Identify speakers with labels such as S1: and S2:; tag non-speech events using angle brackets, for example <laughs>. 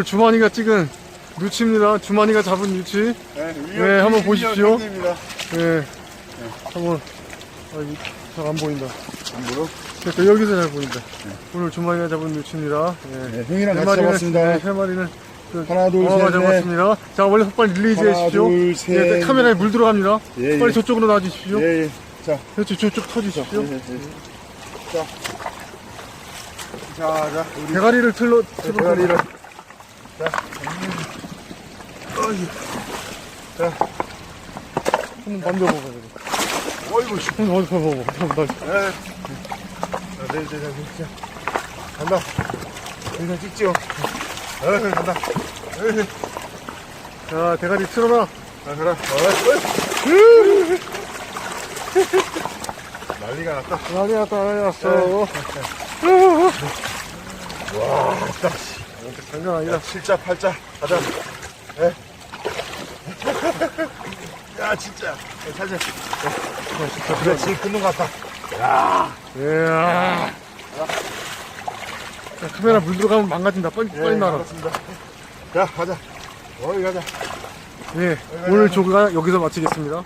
S1: 오늘 주만이가 찍은 누치입니다. 주만이가 잡은 누치.
S2: 네,
S1: 네, 한번 보십시오.
S2: 입니다
S1: 예. 한번, 아, 잘안 보인다.
S2: 안 보여?
S1: 그러니까 여기서 잘 보인다. 오늘 주만이가 잡은 누치입니다. 예.
S2: 네, 형이랑
S1: 세
S2: 같이
S1: 마리는,
S2: 잡았습니다.
S1: 네, 세 마리는 그
S2: 하나, 둘,
S1: 어가
S2: 셋, 넷.
S1: 잡았습니다. 자, 원래 빨리 릴리즈
S2: 하나,
S1: 해주십시오.
S2: 둘, 셋,
S1: 예, 카메라에 물 들어갑니다.
S2: 예,
S1: 빨리
S2: 예.
S1: 저쪽으로 놔주십시오.
S2: 예, 예. 자,
S1: 그렇지, 저쪽 터주십시오.
S2: 예, 예, 예. 자. 자, 자, 우리
S1: 대가리를 틀러, 틀어.
S2: 대가리를.
S1: 한번 만져보고 그래.
S2: 어이구, 씨.
S1: 한번 어디 봐봐. 한번 나.
S2: 예. 자, 네, 네, 네, 네. 자, 간다. 여기서 찍지요. 에 간다. 에이,
S1: 자, 대가리 틀어놔.
S2: 자, 가라. 어이, 어이. 난리가 났다.
S1: 난리 났다, 난리 났어.
S2: 와, 났다.
S1: 장난 아니다.
S2: 야, 7자, 8자. 가자. 예. <laughs> 야, 진짜. 야, 살자. 그래, 지금 끊는 것 같다.
S1: 이야. 자, 카메라 물 들어가면 망가진다. 빨리, 빨리 나라.
S2: 알았습니다. 자, 가자. 어이, 가자.
S1: 예. 오늘 조가 여기서 마치겠습니다.